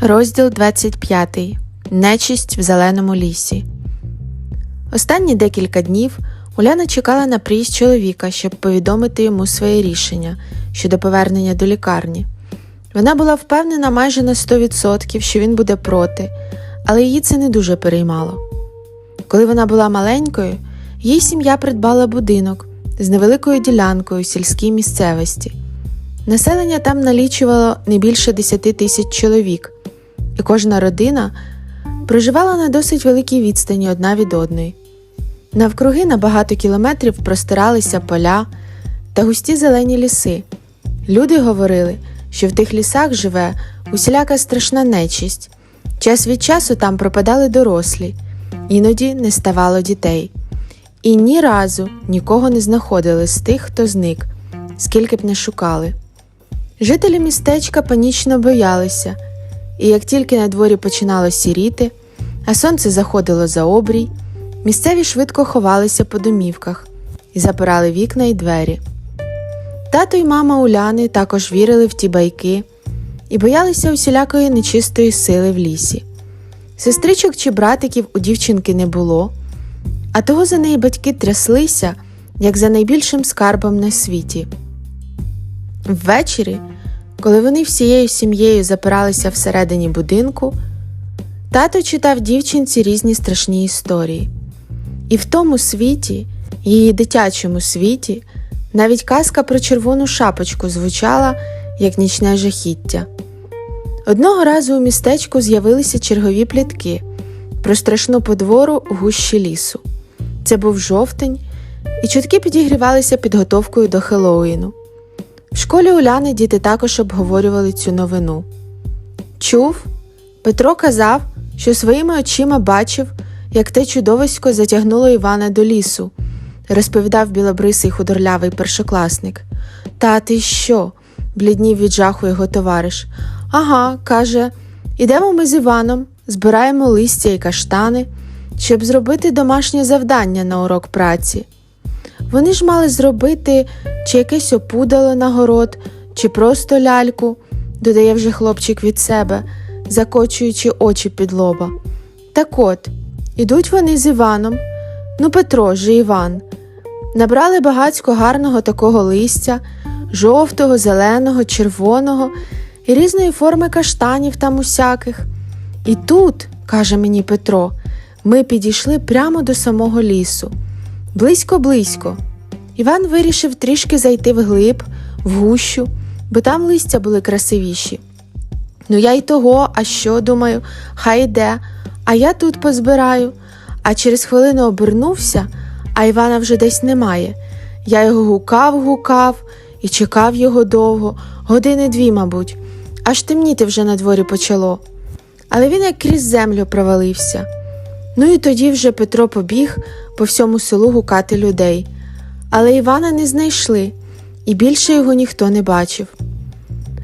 Розділ 25. Нечисть в зеленому лісі. Останні декілька днів Уляна чекала на приїзд чоловіка, щоб повідомити йому своє рішення щодо повернення до лікарні. Вона була впевнена майже на 100%, що він буде проти, але її це не дуже переймало. Коли вона була маленькою, її сім'я придбала будинок з невеликою ділянкою у сільській місцевості. Населення там налічувало не більше 10 тисяч чоловік, і кожна родина проживала на досить великій відстані одна від одної. Навкруги на багато кілометрів простиралися поля та густі зелені ліси. Люди говорили, що в тих лісах живе усіляка страшна нечисть. Час від часу там пропадали дорослі, іноді не ставало дітей. І ні разу нікого не знаходили з тих, хто зник, скільки б не шукали. Жителі містечка панічно боялися, і як тільки на дворі починало сіріти, а сонце заходило за обрій, місцеві швидко ховалися по домівках і запирали вікна й двері. Тато й мама Уляни також вірили в ті байки і боялися усілякої нечистої сили в лісі. Сестричок чи братиків у дівчинки не було, а того за неї батьки тряслися, як за найбільшим скарбом на світі. Ввечері, коли вони всією сім'єю запиралися всередині будинку, тато читав дівчинці різні страшні історії. І в тому світі, її дитячому світі, навіть казка про червону шапочку звучала як нічне жахіття. Одного разу у містечку з'явилися чергові плітки про страшну подвору у гущі лісу. Це був жовтень, і чутки підігрівалися підготовкою до Хеллоуіну. В школі Уляни діти також обговорювали цю новину. Чув, Петро казав, що своїми очима бачив, як те чудовисько затягнуло Івана до лісу, розповідав білобрисий худорлявий першокласник. Та ти що? бліднів від жаху його товариш. Ага, каже, ідемо ми з Іваном, збираємо листя і каштани, щоб зробити домашнє завдання на урок праці. Вони ж мали зробити чи якесь опудало на город, чи просто ляльку, додає вже хлопчик від себе, закочуючи очі під лоба. Так от, ідуть вони з Іваном, ну Петро же Іван, набрали багацько гарного такого листя, жовтого, зеленого, червоного і різної форми каштанів там усяких. І тут, каже мені Петро, ми підійшли прямо до самого лісу. Близько-близько. Іван вирішив трішки зайти вглиб, в гущу, бо там листя були красивіші. Ну, я й того, а що, думаю, хай йде, а я тут позбираю. А через хвилину обернувся, а Івана вже десь немає. Я його гукав, гукав і чекав його довго, години дві, мабуть, аж темніти вже на дворі почало. Але він як крізь землю провалився. Ну і тоді вже Петро побіг по всьому селу гукати людей. Але Івана не знайшли, і більше його ніхто не бачив.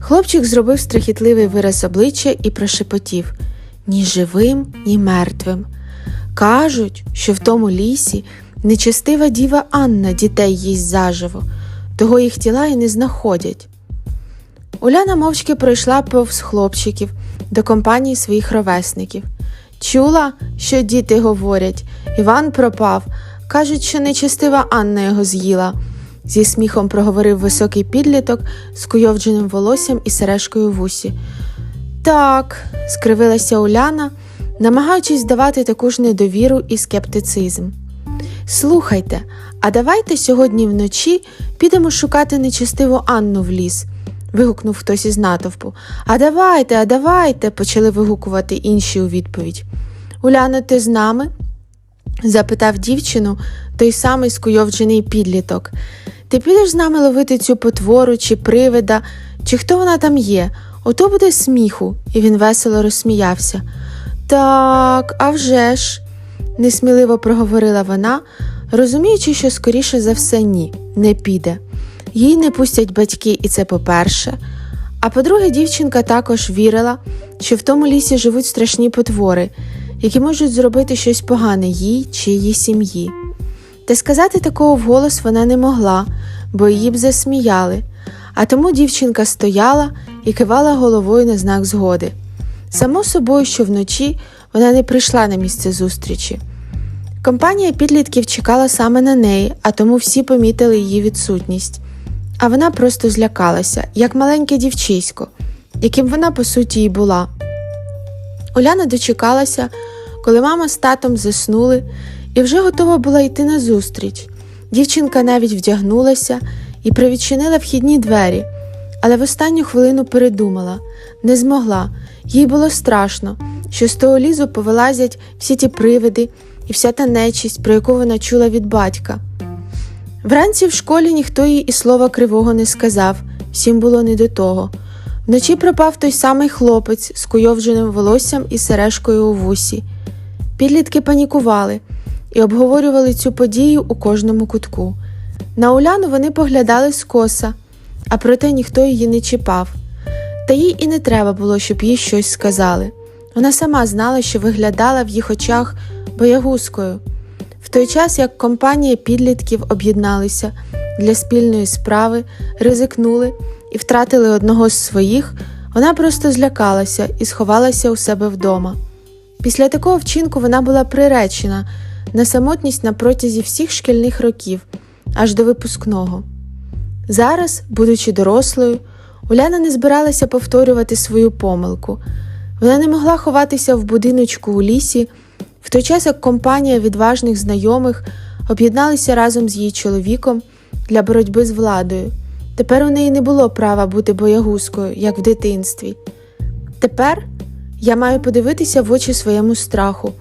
Хлопчик зробив страхітливий вираз обличчя і прошепотів ні живим, ні мертвим. Кажуть, що в тому лісі нечестива діва Анна дітей їсть заживо, того їх тіла і не знаходять. Уляна мовчки пройшла повз хлопчиків до компанії своїх ровесників. Чула, що діти говорять, Іван пропав. Кажуть, що нечестива Анна його з'їла, зі сміхом проговорив високий підліток з куйовдженим волоссям і сережкою в усі. Так, скривилася Уляна, намагаючись давати таку ж недовіру і скептицизм. Слухайте, а давайте сьогодні вночі підемо шукати нечестиву Анну в ліс. Вигукнув хтось із натовпу. А давайте, а давайте, почали вигукувати інші у відповідь. Уляно, ти з нами? запитав дівчину той самий скуйовджений підліток. Ти підеш з нами ловити цю потвору чи привида, чи хто вона там є? Ото буде сміху, і він весело розсміявся. Так, а вже ж, несміливо проговорила вона, розуміючи, що скоріше за все ні, не піде. Їй не пустять батьки, і це по-перше. А по-друге, дівчинка також вірила, що в тому лісі живуть страшні потвори, які можуть зробити щось погане їй чи її сім'ї. Та сказати такого вголос вона не могла, бо її б засміяли, а тому дівчинка стояла і кивала головою на знак згоди. Само собою, що вночі вона не прийшла на місце зустрічі. Компанія підлітків чекала саме на неї, а тому всі помітили її відсутність. А вона просто злякалася, як маленьке дівчисько, яким вона по суті і була. Уляна дочекалася, коли мама з татом заснули, і вже готова була йти на зустріч. Дівчинка навіть вдягнулася і привідчинила вхідні двері, але в останню хвилину передумала, не змогла. Їй було страшно, що з того лізу повилазять всі ті привиди і вся та нечість, про яку вона чула від батька. Вранці в школі ніхто їй і слова кривого не сказав, всім було не до того. Вночі пропав той самий хлопець з куйовдженим волоссям і сережкою у вусі. Підлітки панікували і обговорювали цю подію у кожному кутку. На Уляну вони поглядали скоса, а проте ніхто її не чіпав. Та їй і не треба було, щоб їй щось сказали. Вона сама знала, що виглядала в їх очах боягузкою. В той час, як компанія підлітків об'єдналися для спільної справи, ризикнули і втратили одного з своїх, вона просто злякалася і сховалася у себе вдома. Після такого вчинку вона була приречена на самотність на протязі всіх шкільних років, аж до випускного. Зараз, будучи дорослою, Уляна не збиралася повторювати свою помилку. Вона не могла ховатися в будиночку у лісі, в той час як компанія відважних знайомих об'єдналися разом з її чоловіком для боротьби з владою. Тепер у неї не було права бути боягузкою, як в дитинстві. Тепер я маю подивитися в очі своєму страху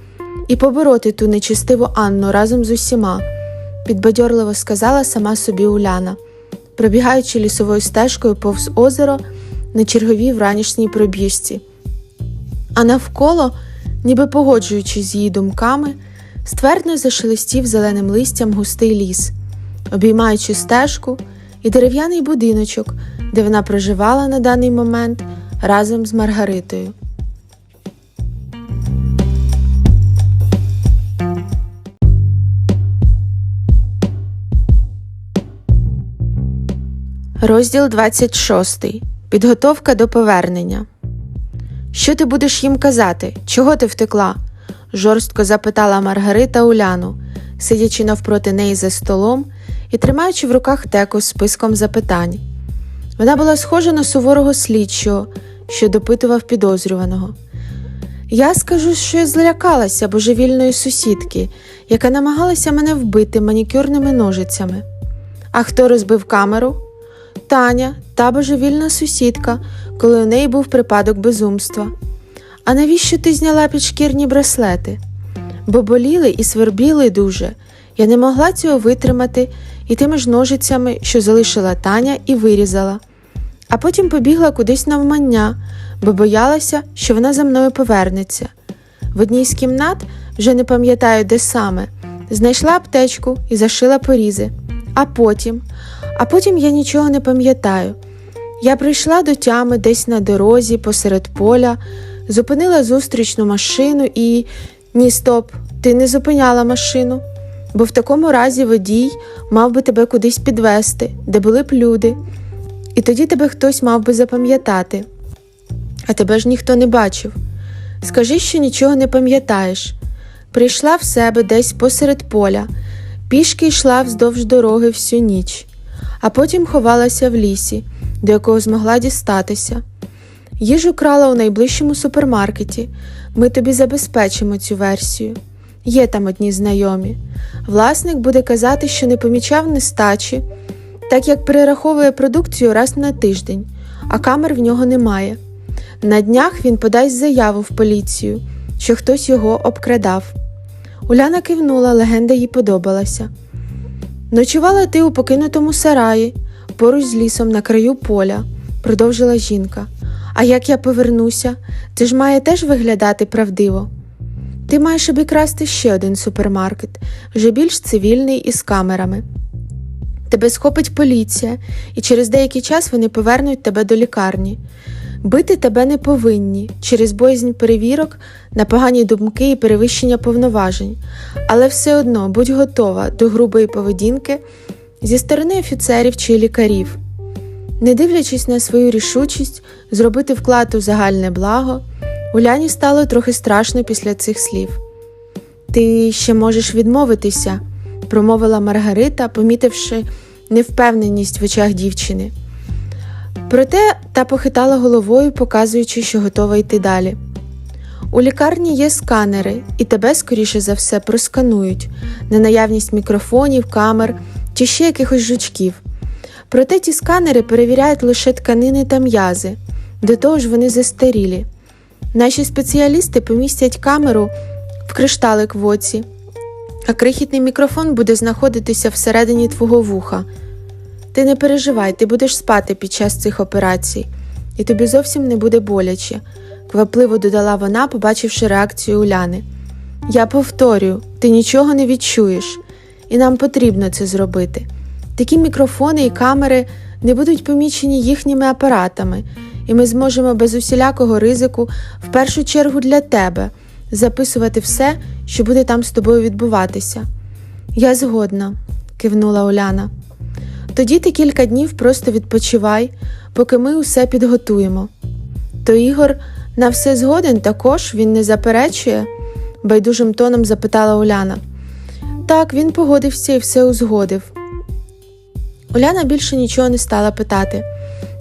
і побороти ту нечистиву Анну разом з усіма, підбадьорливо сказала сама собі Уляна, пробігаючи лісовою стежкою повз озеро на черговій вранішній пробіжці. А навколо, ніби погоджуючись з її думками, ствердно зашелестів зеленим листям густий ліс, обіймаючи стежку і дерев'яний будиночок, де вона проживала на даний момент разом з Маргаритою. Розділ 26. Підготовка до повернення. Що ти будеш їм казати? Чого ти втекла? жорстко запитала Маргарита Уляну, сидячи навпроти неї за столом і тримаючи в руках теку з списком запитань. Вона була схожа на суворого слідчого, що допитував підозрюваного. Я скажу, що я злякалася божевільної сусідки, яка намагалася мене вбити манікюрними ножицями. А хто розбив камеру? Таня, та божевільна сусідка, коли у неї був припадок безумства. А навіщо ти зняла підшкірні браслети? Бо боліли і свербіли дуже. Я не могла цього витримати і тими ж ножицями, що залишила Таня, і вирізала. А потім побігла кудись навмання, бо боялася, що вона за мною повернеться. В одній з кімнат, вже не пам'ятаю, де саме, знайшла аптечку і зашила порізи. А потім, а потім я нічого не пам'ятаю. Я прийшла до тями десь на дорозі посеред поля, зупинила зустрічну машину і. Ні, стоп, ти не зупиняла машину, бо в такому разі водій мав би тебе кудись підвести, де були б люди, і тоді тебе хтось мав би запам'ятати. А тебе ж ніхто не бачив. Скажи, що нічого не пам'ятаєш. Прийшла в себе десь посеред поля, пішки йшла вздовж дороги всю ніч, а потім ховалася в лісі, до якого змогла дістатися. Їжу крала у найближчому супермаркеті. Ми тобі забезпечимо цю версію. Є там одні знайомі. Власник буде казати, що не помічав нестачі, так як перераховує продукцію раз на тиждень, а камер в нього немає. На днях він подасть заяву в поліцію, що хтось його обкрадав. Уляна кивнула, легенда їй подобалася. Ночувала ти у покинутому сараї, поруч з лісом на краю поля, продовжила жінка. А як я повернуся, це ж має теж виглядати правдиво. Ти маєш обікрасти ще один супермаркет, вже більш цивільний і з камерами. Тебе схопить поліція, і через деякий час вони повернуть тебе до лікарні. Бити тебе не повинні через боязнь перевірок на погані думки і перевищення повноважень, але все одно будь готова до грубої поведінки зі сторони офіцерів чи лікарів. Не дивлячись на свою рішучість зробити вклад у загальне благо, Уляні стало трохи страшно після цих слів. Ти ще можеш відмовитися, промовила Маргарита, помітивши невпевненість в очах дівчини. Проте та похитала головою, показуючи, що готова йти далі. У лікарні є сканери, і тебе, скоріше за все, просканують на наявність мікрофонів, камер чи ще якихось жучків. Проте ті сканери перевіряють лише тканини та м'язи, до того ж вони застарілі. Наші спеціалісти помістять камеру в кришталик в оці, а крихітний мікрофон буде знаходитися всередині твого вуха. Ти не переживай, ти будеш спати під час цих операцій, і тобі зовсім не буде боляче, квапливо додала вона, побачивши реакцію Уляни. Я повторюю, ти нічого не відчуєш, і нам потрібно це зробити. Такі мікрофони і камери не будуть помічені їхніми апаратами, і ми зможемо без усілякого ризику, в першу чергу для тебе, записувати все, що буде там з тобою відбуватися. Я згодна, кивнула Уляна. Тоді ти кілька днів просто відпочивай, поки ми усе підготуємо. То Ігор на все згоден також він не заперечує? байдужим тоном запитала Уляна. Так, він погодився і все узгодив. Уляна більше нічого не стала питати.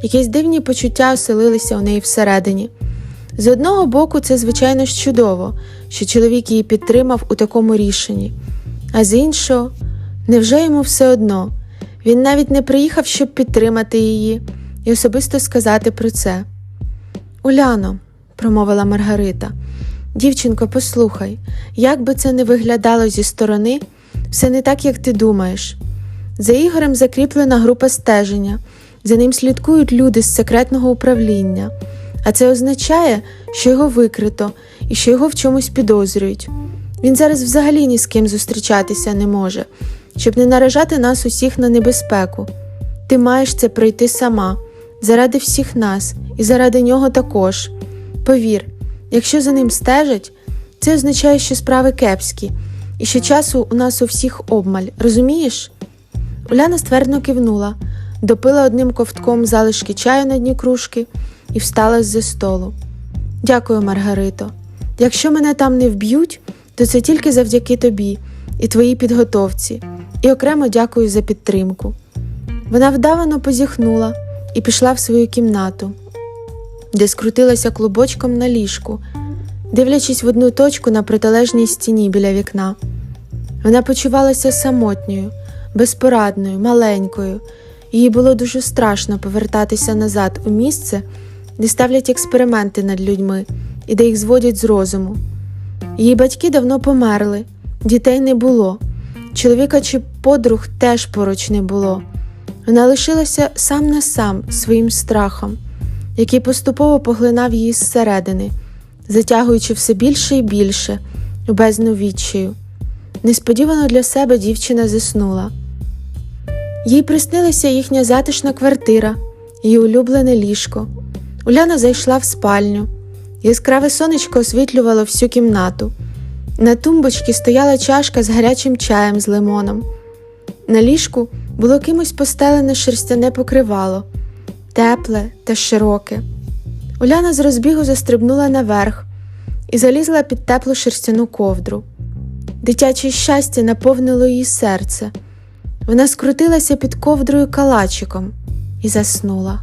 Якісь дивні почуття оселилися у неї всередині. З одного боку, це, звичайно чудово, що чоловік її підтримав у такому рішенні, а з іншого, невже йому все одно? Він навіть не приїхав, щоб підтримати її і особисто сказати про це. Уляно, промовила Маргарита, дівчинко, послухай, як би це не виглядало зі сторони, все не так, як ти думаєш. За Ігорем закріплена група стеження, за ним слідкують люди з секретного управління, а це означає, що його викрито і що його в чомусь підозрюють. Він зараз взагалі ні з ким зустрічатися не може, щоб не наражати нас усіх на небезпеку. Ти маєш це пройти сама, заради всіх нас і заради нього також. Повір, якщо за ним стежать, це означає, що справи кепські, і що часу у нас у всіх обмаль, розумієш? Уляна ствердно кивнула, допила одним ковтком залишки чаю на дні кружки і встала з-за столу. Дякую, Маргарито. Якщо мене там не вб'ють, то це тільки завдяки тобі і твоїй підготовці, і окремо дякую за підтримку. Вона вдавано позіхнула і пішла в свою кімнату, де скрутилася клубочком на ліжку, дивлячись в одну точку на протилежній стіні біля вікна. Вона почувалася самотньою, безпорадною, маленькою. Їй було дуже страшно повертатися назад у місце, де ставлять експерименти над людьми і де їх зводять з розуму. Її батьки давно померли, дітей не було, чоловіка чи подруг теж поруч не було. Вона лишилася сам на сам своїм страхом, який поступово поглинав її зсередини, затягуючи все більше і більше у бездну відчаю. Несподівано для себе дівчина заснула. Їй приснилася їхня затишна квартира, її улюблене ліжко. Уляна зайшла в спальню. Яскраве сонечко освітлювало всю кімнату. На тумбочці стояла чашка з гарячим чаєм з лимоном. На ліжку було кимось постелене шерстяне покривало, тепле та широке. Уляна з розбігу застрибнула наверх і залізла під теплу шерстяну ковдру. Дитяче щастя наповнило її серце. Вона скрутилася під ковдрою калачиком і заснула.